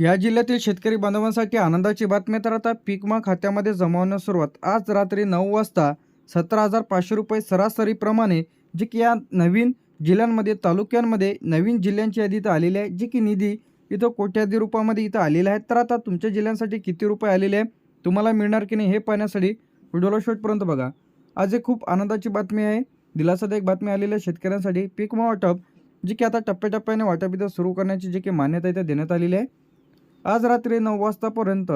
या जिल्ह्यातील शेतकरी बांधवांसाठी आनंदाची बातमी तर आता पीक खात्यामध्ये जमावण्यास सुरुवात. आज रात्री नऊ वाजता सतरा हजार पाचशे रुपये सरासरीप्रमाणे जे की या नवीन जिल्ह्यांमध्ये तालुक्यांमध्ये नवीन जिल्ह्यांची यादी इथं आलेली आहे. जी की निधी इथं कोट्याधी रुपयामध्ये इथं आलेला आहे तर आता तुमच्या जिल्ह्यांसाठी किती रुपये आलेले आहे तुम्हाला मिळणार की नाही हे पाहण्यासाठी व्हिडिओला शेवटपर्यंत बघा. आज एक खूप आनंदाची बातमी आहे. दिलासादायक बातमी आलेली आहे शेतकऱ्यांसाठी. पीक वाटप जी की आता टप्प्याटप्प्याने वाटप इथं सुरू करण्याची जी की मान्यता इथं देण्यात आलेली आहे. आज रात्री नऊ वाजतापर्यंत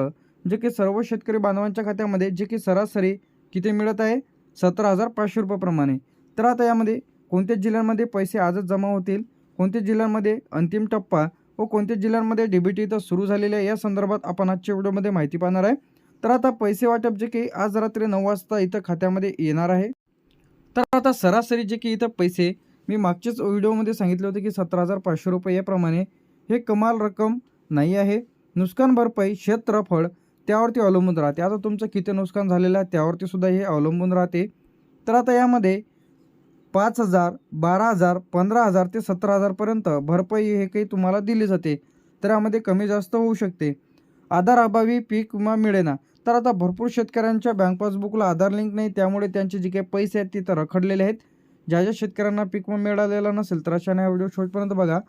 जे की सर्व शेतकरी बांधवांच्या खात्यामध्ये जे की सरासरी किती मिळत आहे? सतरा हजार पाचशे रुपयाप्रमाणे तर आता यामध्ये कोणत्या जिल्ह्यांमध्ये पैसे आजच जमा होतील? कोणत्या जिल्ह्यांमध्ये अंतिम टप्पा व कोणत्या जिल्ह्यांमध्ये डीबीटी इथं सुरू झालेल्या आहे? या संदर्भात आपण आजच्या व्हिडिओमध्ये माहिती पाहणार आहे. तर आता पैसे वाटप जे की आज रात्री नऊ वाजता इथं खात्यामध्ये येणार आहे. तर आता सरासरी जे की इथं पैसे मी मागच्याच व्हिडिओमध्ये सांगितले होते की सतरा हजार पाचशे रुपये याप्रमाणे हे कमाल रक्कम नाही आहे. नुकसान भरपाई क्षेत्रफळ त्यावरती अवलंबून राहते. आता तुमचं किती नुकसान झालेलं आहे त्यावरती सुद्धा हे अवलंबून राहते. तर आता यामध्ये पाच हजार बारा हजार पंधरा हजार ते सतरा हजारपर्यंत भरपाई हे काही तुम्हाला दिली जाते. तर यामध्ये कमी जास्त होऊ शकते. आधार अभावी पीक विमा मिळेना. तर आता भरपूर शेतकऱ्यांच्या बँक पासबुकला आधार लिंक नाही त्यामुळे त्यांचे जे काही पैसे आहेत तिथं रखडलेले आहेत. ज्या ज्या शेतकऱ्यांना पीक विमा मिळालेला नसेल तर अशा व्हिडिओ शेवटपर्यंत बघा.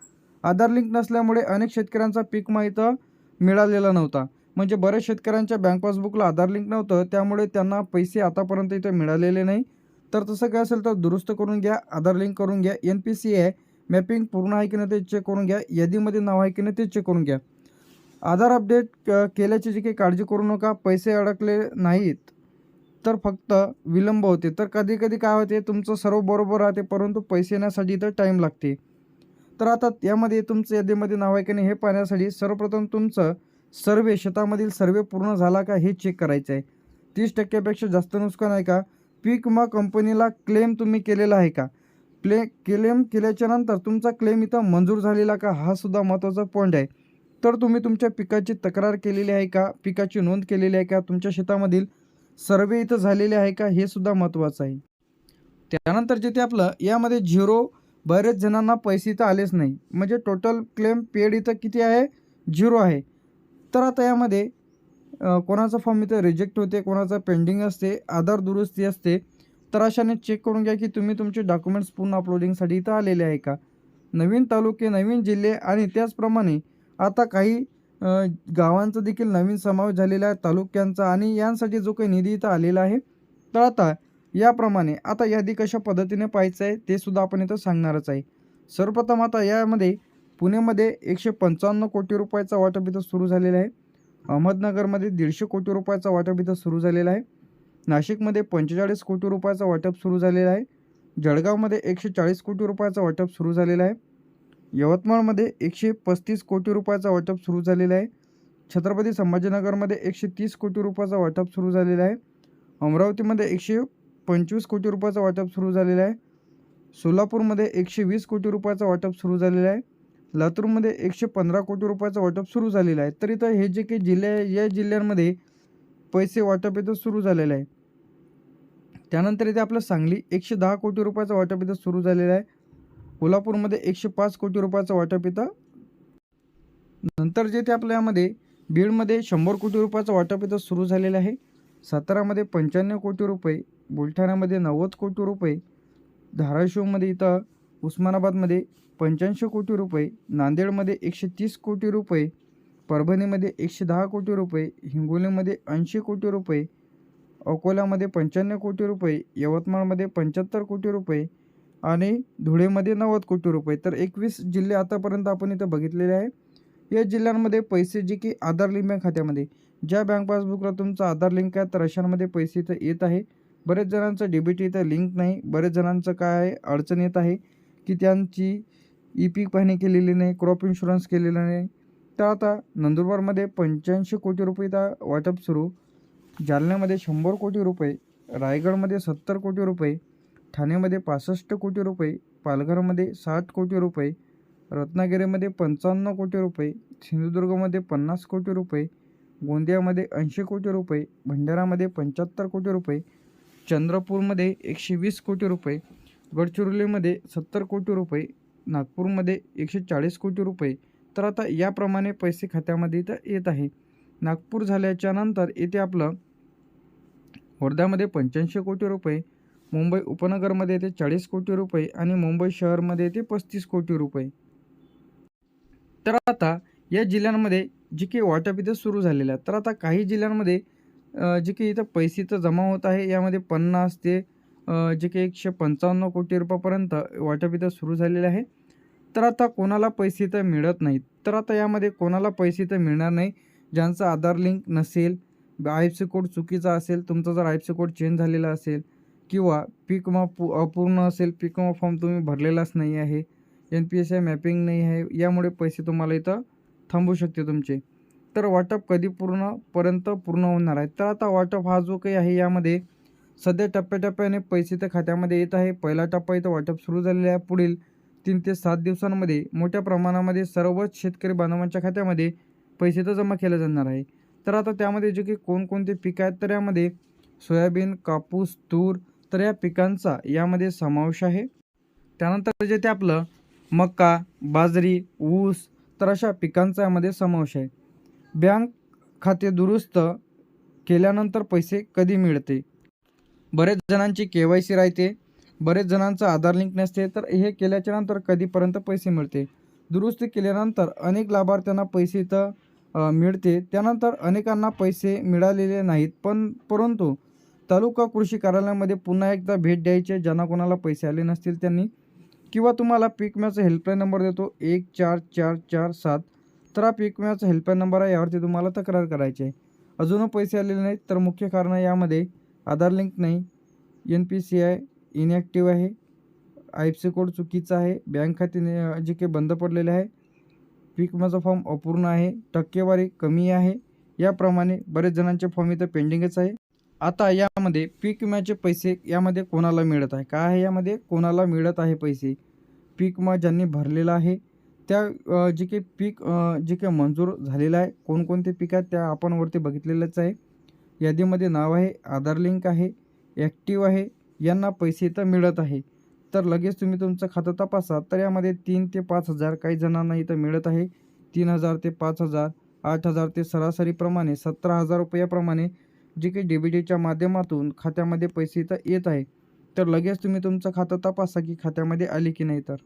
आधार लिंक नसल्यामुळे अनेक शेतकऱ्यांचा पीक विमा इथं मिळालेला नव्हता. म्हणजे बऱ्याच शेतकऱ्यांच्या बँक पासबुकला आधार लिंक नव्हतं त्यामुळे त्यांना पैसे आतापर्यंत इथं मिळालेले नाही. तर तसं काय असेल तर दुरुस्त करून घ्या आधार लिंक करून घ्या एन पी सी आहे. मॅपिंग पूर्ण आहे की नाही ते चेक करून घ्या. यादीमध्ये नाव आहे की नाही ते चेक करून घ्या. आधार अपडेट क- केल्याची जी काही काळजी करू नका पैसे अडकले नाहीत. तर फक्त विलंब होते. तर कधी कधी काय होते तुमचं सर्व बरोबर राहते परंतु पैसे येण्यासाठी इथं टाईम लागते. तर आता यामध्ये तुमचं यादीमध्ये नाव आहे की नाही हे पाहण्यासाठी सर्वप्रथम तुमचं सर्वे शेतामधील सर्वे पूर्ण झाला का हे चेक करायचं आहे. तीस टक्क्यापेक्षा जास्त नुकसान आहे का? पीक विमा कंपनीला क्लेम तुम्ही केलेला आहे का? क्ले क्लेम केल्याच्यानंतर तुमचा क्लेम इथं मंजूर झालेला का? हा सुद्धा महत्त्वाचा पॉईंट आहे. तर तुम्ही तुमच्या पिकाची तक्रार केलेली आहे का? पिकाची नोंद केलेली आहे का? तुमच्या शेतामधील सर्वे इथं झालेले आहे का? हे सुद्धा महत्त्वाचं आहे. त्यानंतर जिथे आपलं यामध्ये झिरो बरेच जणांना पैसे इथं आलेच नाही. म्हणजे टोटल क्लेम पेड इथं किती आहे? झिरो आहे. तर आता यामध्ये कोणाचा फॉर्म इथं रिजेक्ट होते कोणाचा पेंडिंग असते आधार दुरुस्ती असते तर अशाने चेक करून घ्या की तुम्ही तुमचे डॉक्युमेंट्स पूर्ण अपलोडिंगसाठी इथं आलेले आहे का? नवीन तालुके नवीन जिल्हे आणि त्याचप्रमाणे आता काही गावांचा देखील नवीन समावेश झालेला आहे तालुक्यांचा आणि यांसाठी जो काही निधी इथं आलेला आहे. तर आता याप्रमाणे आता यादी कशा पद्धतीने पाहायचं आहे ते सुद्धा आपण इथं सांगणारच आहे. सर्वप्रथम आता यामध्ये पुण्यामध्ये एकशे पंचावन्न कोटी रुपयाचा वाटप इथं सुरू झालेला आहे. अहमदनगरमध्ये दीडशे कोटी रुपयाचा वाटप इथं सुरू झालेला आहे. नाशिकमध्ये पंचेचाळीस कोटी रुपयाचा वाटप सुरू झालेला आहे. जळगावमध्ये एकशे चाळीस कोटी रुपयाचा वाटप सुरू झालेला आहे. यवतमाळमध्ये एकशे पस्तीस कोटी रुपयाचा वाटप सुरू झालेला आहे. छत्रपती संभाजीनगरमध्ये एकशे तीस कोटी रुपयाचा वाटप सुरू झालेला आहे. अमरावतीमध्ये एकशे पंचवीस कोटी रुपयाचा वाटप सुरू झालेला आहे. सोलापूरमध्ये एकशे वीस कोटी रुपयाचं वाटप सुरू झालेला आहे. लातूरमध्ये एकशे पंधरा कोटी रुपयाचं वाटप सुरू झालेलं आहे. तर इथं हे जे काही जिल्हे या जिल्ह्यांमध्ये पैसे वाटप इथं सुरू झालेलं आहे. त्यानंतर इथे आपलं सांगली एकशे दहा कोटी रुपयाचं वाटप इथं सुरू झालेलं आहे. कोल्हापूरमध्ये एकशे पाच कोटी रुपयाचं वाटप इथं नंतर जे ते आपल्या यामध्ये बीडमध्ये शंभर कोटी रुपयाचं वाटप इथं सुरू झालेलं आहे. सातारामध्ये पंच्याण्णव कोटी रुपये बुलढाण्यामध्ये नव्वद कोटी रुपये धाराशिवमध्ये इथं उस्मानाबादमध्ये पंच्याऐंशी कोटी रुपये नांदेडमध्ये एकशे तीस कोटी रुपये परभणीमध्ये एकशे दहा कोटी रुपये हिंगोलीमध्ये ऐंशी कोटी रुपये अकोल्यामध्ये पंच्याण्णव कोटी रुपये यवतमाळमध्ये पंच्याहत्तर कोटी रुपये आणि धुळेमध्ये नव्वद कोटी रुपये. तर एकवीस जिल्हे आतापर्यंत आपण इथं बघितलेले आहे. या जिल्ह्यांमध्ये पैसे जे की आधार लिंब्या खात्यामध्ये. ज्या बँक पासबुकला तुमचं आधार लिंक आहे तर अशांमध्ये पैसे इथं येत आहे. बरेच जणांचं डेबिट इथं लिंक नाही. बरेच जणांचं काय अडचण येत आहे की त्यांची ई पीक पाहणी केलेली नाही क्रॉप इन्शुरन्स केलेला नाही. तर आता नंदुरबारमध्ये पंच्याऐंशी कोटी रुपये इथं वाटप सुरू. जालन्यामध्ये शंभर कोटी रुपये रायगडमध्ये सत्तर कोटी रुपये ठाण्यामध्ये पासष्ट कोटी रुपये पालघरमध्ये साठ कोटी रुपये रत्नागिरीमध्ये पंचावन्न कोटी रुपये सिंधुदुर्गमध्ये पन्नास कोटी रुपये गोंदियामध्ये ऐंशी कोटी रुपये भंडारामध्ये पंच्याहत्तर कोटी रुपये चंद्रपूरमध्ये एकशे वीस कोटी रुपये गडचिरोलीमध्ये सत्तर कोटी रुपये नागपूरमध्ये एकशे चाळीस कोटी रुपये. तर आता याप्रमाणे पैसे खात्यामध्ये इथं येत आहे. नागपूर झाल्याच्यानंतर येथे आपलं वर्ध्यामध्ये पंच्याऐंशी कोटी रुपये मुंबई उपनगरमध्ये येते चाळीस कोटी रुपये आणि मुंबई शहरमध्ये येते पस्तीस कोटी रुपये. तर आता या जिल्ह्यांमध्ये जी की वाटप इथं सुरू झालेलं आहे. तर आता काही जिल्ह्यांमध्ये जे की इथं पैसे तर जमा होत आहे यामध्ये पन्नास ते जे की एकशे पंचावन्न कोटी रुपयापर्यंत वाटप इथं सुरू झालेले आहे. तर आता कोणाला पैसे तर मिळत नाहीत? तर आता यामध्ये कोणाला पैसे तर मिळणार नाही ज्यांचं आधार लिंक नसेल आय एफ सी कोड चुकीचा असेल तुमचा जर I F C code change झालेला असेल किंवा पीक विमा पू अपूर्ण असेल पीक विमा फॉर्म तुम्ही भरलेलाच नाही आहे N P S I mapping नाही आहे यामुळे पैसे तुम्हाला इथं थांबू शकते तुमचे. तर वाटप कधी पूर्णपर्यंत पूर्ण होणार आहे? तर आता वाटप हा जो काही आहे यामध्ये सध्या टप्प्याटप्प्याने पैसे तर खात्यामध्ये येत आहे. पहिला टप्पा इथं वाटप सुरू झालेला आहे. पुढील तीन ते सात दिवसांमध्ये मोठ्या प्रमाणामध्ये सर्वच शेतकरी बांधवांच्या खात्यामध्ये पैसे तर जमा केले जाणार आहे. तर आता त्यामध्ये जे की कोणकोणते पिकं आहेत तर यामध्ये सोयाबीन कापूस तूर तर या पिकांचा यामध्ये समावेश आहे. त्यानंतर जे ते आपलं मका बाजरी ऊस तर अशा पिकांचा यामध्ये समावेश आहे. बँक खाते दुरुस्त केल्यानंतर पैसे कधी मिळते? बरेच जणांची के वाय सी राहते. बरेच जणांचं आधार लिंक नसते तर हे केल्याच्यानंतर कधीपर्यंत पैसे मिळते? दुरुस्ती केल्यानंतर अनेक लाभार्थ्यांना पैसे इथं मिळते. त्यानंतर अनेकांना पैसे मिळालेले नाहीत पण परंतु तालुका कृषी कार्यालयामध्ये पुन्हा एकदा भेट द्यायची ज्यांना कोणाला पैसे आले नसतील त्यांनी किंवा तुम्हाला पीक विम्याचा हेल्पलाईन नंबर देतो एक चार चार चार सात. तर हा पीक विम्याचा हेल्पलाईन नंबर आहे यावरती तुम्हाला तक्रार करायची आहे. अजूनही पैसे आलेले नाहीत तर मुख्य कारण यामध्ये आधार लिंक नाही N P C I inactive आहे आय एफ सी कोड चुकीचा आहे बँक खाते जे काही बंद पडलेले आहे पीक विम्याचा फॉर्म अपूर्ण आहे टक्केवारी कमी आहे याप्रमाणे बरेच जणांचे फॉर्म इथं पेंडिंगच आहे. आता यामध्ये पीक विम्याचे पैसे यामध्ये कोणाला मिळत आहे? काय आहे यामध्ये? कोणाला मिळत आहे पैसे? पीक विमा ज्यांनी भरलेला आहे त्या जे काही पीक जे काही मंजूर झालेलं आहे कोणकोणते पीक आहेत त्या आपण वरती बघितलेलंच आहे. यादीमध्ये नाव आहे आधार लिंक आहे ॲक्टिव्ह आहे यांना पैसे इथं मिळत आहे. तर लगेच तुम्ही तुमचं खातं तपासा तर यामध्ये तीन ते पाच हजार काही जणांना इथं मिळत आहे. तीन हजार ते पाच हजार आठ हजार ते सरासरीप्रमाणे सतरा हजार रुपयाप्रमाणे जे काही डी माध्यमातून खात्यामध्ये पैसे येत आहे तर लगेच तुम्ही तुमचं खातं तपासा की खात्यामध्ये आले की नाही तर.